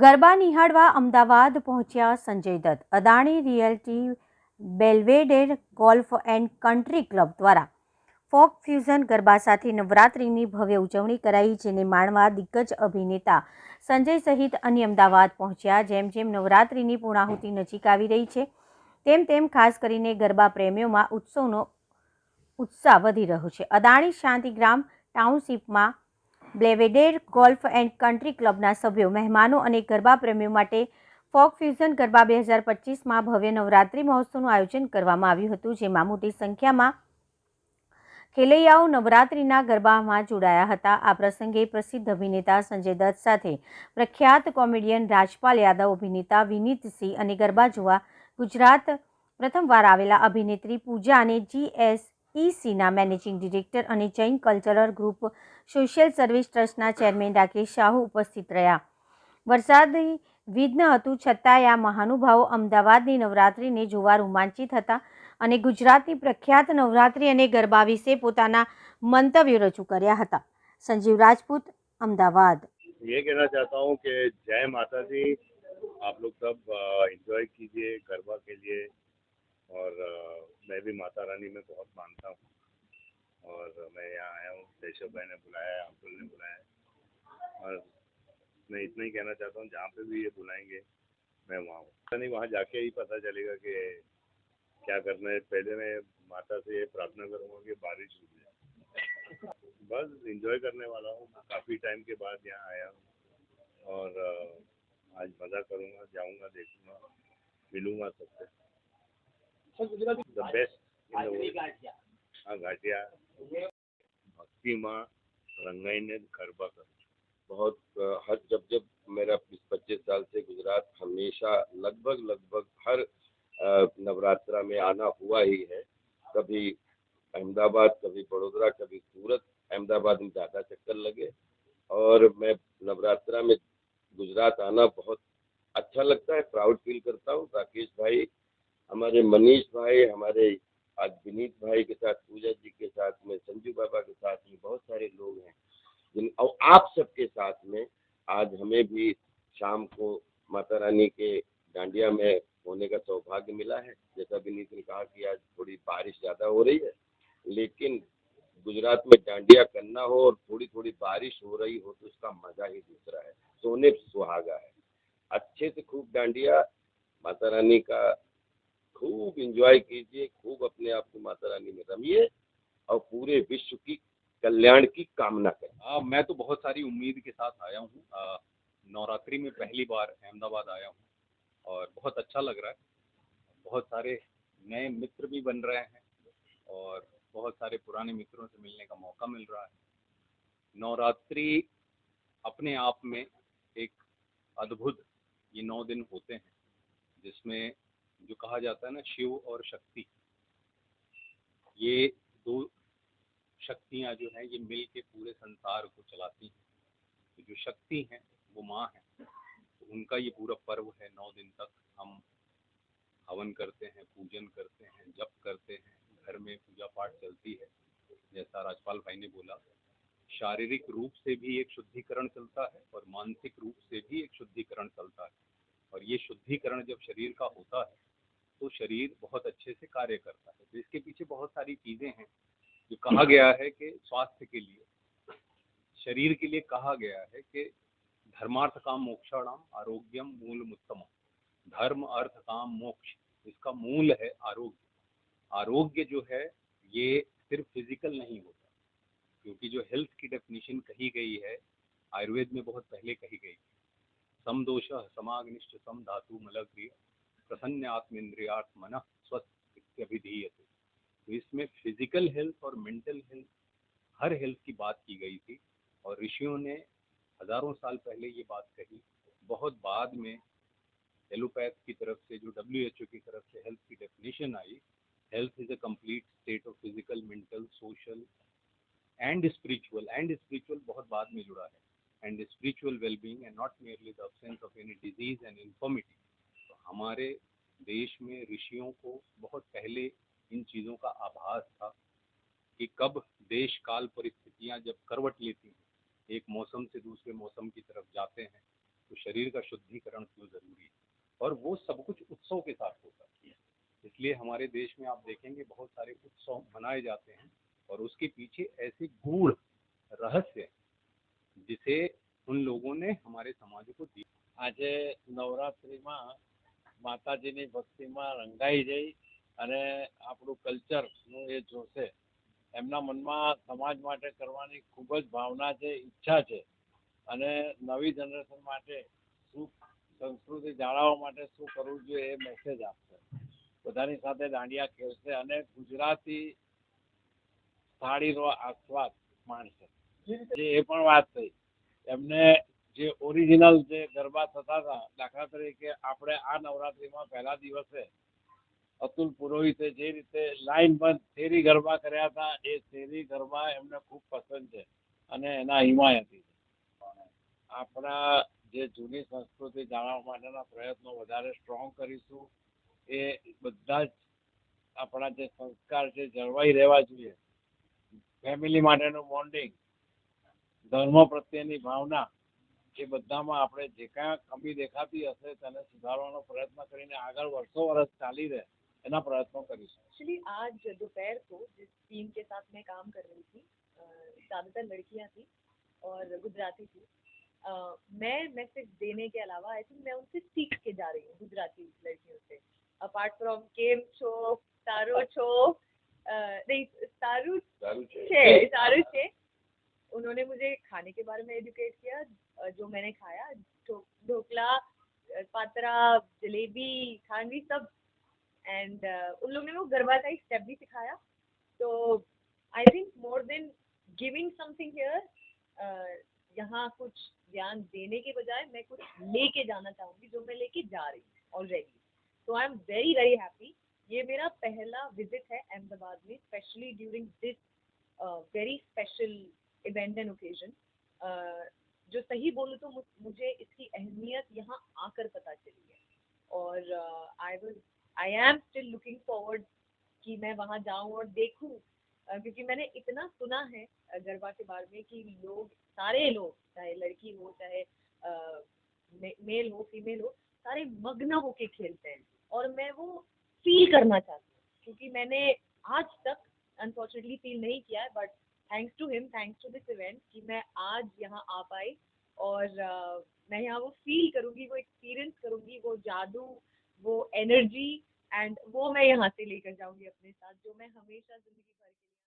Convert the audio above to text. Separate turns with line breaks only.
ગરબા નિહાળવા અમદાવાદ પહોંચ્યા Sanjay Dutt. Adani Realty Belvedere Golf and Country Club દ્વારા ફોક ફ્યુઝન ગરબા સાથે નવરાત્રિની ભવ્ય ઉજવણી કરાઈ, જેને માણવા દિગ્ગજ અભિનેતા સંજય સહિત અન્ય અમદાવાદ પહોંચ્યા. જેમ જેમ નવરાત્રિની પૂર્ણાહુતિ નજીક આવી રહી છે, તેમ તેમ ખાસ કરીને ગરબા પ્રેમીઓમાં ઉત્સવનો ઉત્સાહ વધી રહ્યો છે. અદાણી શાંતિગ્રામ ટાઉનશીપમાં બ્લેવેડેર ગોલ્ફ એન્ડ કન્ટ્રી ક્લબના સભ્યો, મહેમાનો અને ગરબા પ્રેમીઓ માટે ફોક ફ્યુઝન ગરબા બે હજાર પચીસમાં ભવ્ય નવરાત્રિ મહોત્સવનું આયોજન કરવામાં આવ્યું હતું, જેમાં મોટી સંખ્યામાં ખેલૈયાઓ નવરાત્રિના ગરબામાં જોડાયા હતા. આ પ્રસંગે પ્રસિદ્ધ અભિનેતા સંજય દત્ત સાથે પ્રખ્યાત કોમેડિયન રાજપાલ યાદવ, અભિનેતા વિનીત સિંહ અને ગરબા જોવા ગુજરાત પ્રથમવાર આવેલા અભિનેત્રી પૂજા અને જીએસઈસીના મેનેજિંગ ડિરેક્ટર અને Jain cultural group social service ટ્રસ્ટના ચેરમેન રાકેશ શાહુ ઉપસ્થિત રહ્યા વરસાદી વિઘ્ન હતું છતાંય આ મહાનુભાવો અમદાવાદની નવરાત્રિને જોવા રોમાંચિત હતા અને ગુજરાતની પ્રખ્યાત નવરાત્રિ અને ગરબા વિશે પોતાના મંતવ્યો રજૂ કર્યા હતા સંજીવ રાજપૂત અમદાવાદ
ये कहना चाहता हूँ कि जय माता दी आप लोग सब एंजॉय कीजिए गरबा खेलिए और मैं भी माता रानी में बहुत मानता हूँ। और मैं यहाँ आया हूँ, केशव भाई ने बुलाया, अंकुल ने बुलाया। और मैं इतना ही कहना चाहता हूँ, जहाँ पे भी ये बुलाएँगे, मैं वहाँ हूँ। पता नहीं, वहाँ जाके ही पता चलेगा कि क्या करना है। पहले मैं माता से ये प्रार्थना करूँगा कि बारिश रुक जाए। बस इंजॉय करने वाला हूँ। काफ़ी टाइम के बाद यहाँ आया हूँ। और आज मज़ा करूँगा, जाऊँगा, देखूँगा, मिलूँगा सबसे। बेस्ट हाँ घाटिया भक्ति माँ रंगाई गरबा कर
बहुत हर जब जब मेरा बीस पच्चीस साल से गुजरात हमेशा लगभग लगभग हर नवरात्रा में आना हुआ ही है। कभी अहमदाबाद कभी बड़ोदरा कभी सूरत अहमदाबाद में ज़्यादा चक्कर लगे। और मैं नवरात्रा में गुजरात आना बहुत अच्छा लगता है प्राउड फील करता हूँ। राकेश भाई हमारे मनीष भाई, हमारे आज विनीत भाई के साथ, पूजा जी के साथ, में संजू बाबा के साथ में बहुत सारे लोग हैं, जिन, और आप सबके साथ में आज हमें भी शाम को माता रानी के डांडिया में होने का सौभाग्य मिला है। जैसा विनीत ने कहा कि आज थोड़ी बारिश ज़्यादा हो रही है, लेकिन गुजरात में डांडिया करना हो और थोड़ी थोड़ी बारिश हो रही हो तो उसका मज़ा ही दूसरा है, सोने सुहागा है। अच्छे से खूब डांडिया, माता रानी का खूब इंजॉय कीजिए, खूब अपने आप को माता रानी में रमिए और पूरे विश्व की कल्याण की कामना करें।
हाँ मैं तो बहुत सारी उम्मीद के साथ आया हूँ। नवरात्रि में पहली बार अहमदाबाद आया हूँ और बहुत अच्छा लग रहा है। बहुत सारे नए मित्र भी बन रहे हैं और बहुत सारे पुराने मित्रों से मिलने का मौका मिल रहा है। नवरात्रि अपने आप में एक अद्भुत ये नौ दिन होते हैं, जिसमें जो कहा जाता है ना, शिव और शक्ति। ये दो शक्तियाँ जो हैं, ये मिल के पूरे संसार को चलाती हैं। तो जो शक्ति हैं, वो माँ है। तो उनका ये पूरा पर्व है, नौ दिन तक हम हवन करते हैं, पूजन करते हैं, जप करते हैं, घर में पूजा पाठ चलती है। जैसा राजपाल भाई ने बोला, शारीरिक रूप से भी एक शुद्धिकरण चलता है और मानसिक रूप से भी एक शुद्धिकरण चलता है। और ये शुद्धिकरण जब शरीर का होता है तो शरीर बहुत अच्छे से कार्य करता है। तो इसके पीछे बहुत सारी चीज़ें हैं जो कहा गया है कि स्वास्थ्य के लिए, शरीर के लिए कहा गया है कि धर्मार्थ काम मोक्षाणाम आरोग्यम मूल उत्तम धर्म, अर्थ, काम, मोक्ष, इसका मूल है आरोग्य। आरोग्य जो है, ये सिर्फ़ फ़िज़िकल नहीं होता, क्योंकि जो हेल्थ की डेफिनेशन कही गई है, आयुर्वेद में बहुत पहले कही गई थी सम दोष समाग्निष्ठ सम धातु मलक्रिय। प्रसन्न आत्मेन्द्रियात्मन स्वस्थ इत्यभिधीयते तो इसमें फ़िज़िकल हेल्थ और मेंटल हेल्थ हर हेल्थ की बात की गई थी और ऋषियों ने हज़ारों साल पहले ये बात कही। बहुत बाद में एलोपैथ की तरफ़ से, जो डब्ल्यू एच ओ की तरफ़ से हेल्थ की definition I health is a complete state of physical mental social and spiritual and spiritual बहुत बाद में जुड़ा है। And spiritual wellbeing and not merely the of any disease and infirmity हमारे देश में ऋषियों को बहुत पहले इन चीज़ों का आभास था कि कब देश काल परिस्थितियां जब करवट लेती हैं एक मौसम से दूसरे मौसम की तरफ जाते हैं तो शरीर का शुद्धिकरण क्यों जरूरी है और वो सब कुछ उत्सव के साथ होता है इसलिए हमारे देश में आप देखेंगे बहुत सारे उत्सव मनाए जाते हैं और उसके पीछे ऐसे गूढ़ रहस्य हैं, जिसे उन लोगों ने हमारे समाज को दी
આજે નવરાત્રિમાં માતાજીની ભક્તિમાં રંગાઈ જઈ અને આપણું કલ્ચરનું એ જોશે. એમના મનમાં સમાજ માટે કરવાની ખૂબ જ ભાવના છે, ઈચ્છા છે. અને નવી જનરેશન માટે શું સંસ્કૃતિ જાળવવા માટે શું કરવું જોઈએ એ મેસેજ આપશે. બધાની સાથે દાંડિયા ખેલશે અને ગુજરાતી થાળીનો આસ્વાદ માણશે. જે એ પણ વાત થઈ. એમને જે ઓરિજિનલ જે ગરબા થતા હતા, દાખલા તરીકે આપણે આ નવરાત્રિમાં પહેલા દિવસે અતુલ પુરોહિતે જે રીતે લાઈન બંધ શેરી ગરબા કર્યા હતા, એ શેરી ગરબા એમને ખૂબ પસંદ છે અને એના હિમાયતી છે. આપણા જે જૂની સંસ્કૃતિ જાણવા માટેના પ્રયત્નો વધારે સ્ટ્રોંગ કરીશું, એ બધા જ આપણા જે સંસ્કાર છે, જળવાઈ રહેવા જોઈએ. ફેમિલી માટેનું બોન્ડિંગ ધર્મ પ્રત્યેની ભાવના એ બધામાં આપણે જે કાંઈ કમી દેખાતી હશે તેને સુધારવાનો પ્રયત્ન કરીને આગળ વર્ષો વર્ષ ચાલી રહે એના પ્રયત્નો કરીશું
एक्चुअली आज दोपहर को जिस टीम के साथ मैं काम कर रही थी अ, ज़्यादातर लड़कियां थी और गुजराती थी अ, मैं मैसेज देने के अलावा आई थिंक मैं उनसे सीख के जा रही हूँ गुजराती लड़कियों से अपार्ट फ्रॉम केम छो तारो छो अ, नहीं तारू
સારું છે
छे तारू छे उन्होंने मुझे खाने के बारे में एजुकेट किया अ, जो मैंने खाया ढोकला पात्रा, जलेबी, खांडवी सब। एंड उन लोगों ने वो गरबा का एक स्टेप भी सिखाया। तो I think more than giving something here यहाँ कुछ ज्ञान देने के बजाय मैं कुछ लेके जाना चाहूँगी, जो मैं लेके जा रही हूँ ऑलरेडी तो I am very very happy ये मेरा पहला विज़िट है अहमदाबाद में specially during this very special event and occasion बोलूँ तो मुझ- इसकी अहमियत यहाँ आकर पता चली है। और I will I am still looking forward कि मैं वहाँ जाऊँ और देखूँ अ, क्योंकि मैंने इतना सुना है गरबा के बारे में कि लोग सारे लोग चाहे लड़की हो चाहे मे, मेल हो फीमेल हो सारे मग्न होके खेलते हैं। और मैं वो फील करना चाहती हूँ क्योंकि मैंने आज तक अनफॉर्चुनेटली फील नहीं किया है but thanks to him thanks to this event कि मैं आज यहाँ आ पाई और मैं यहाँ वो फील करूँगी, वो एक्सपीरियंस करूँगी, वो जादू, वो एनर्जी एंड वो मैं यहाँ से लेकर जाऊँगी अपने साथ, जो मैं हमेशा ज़िंदगी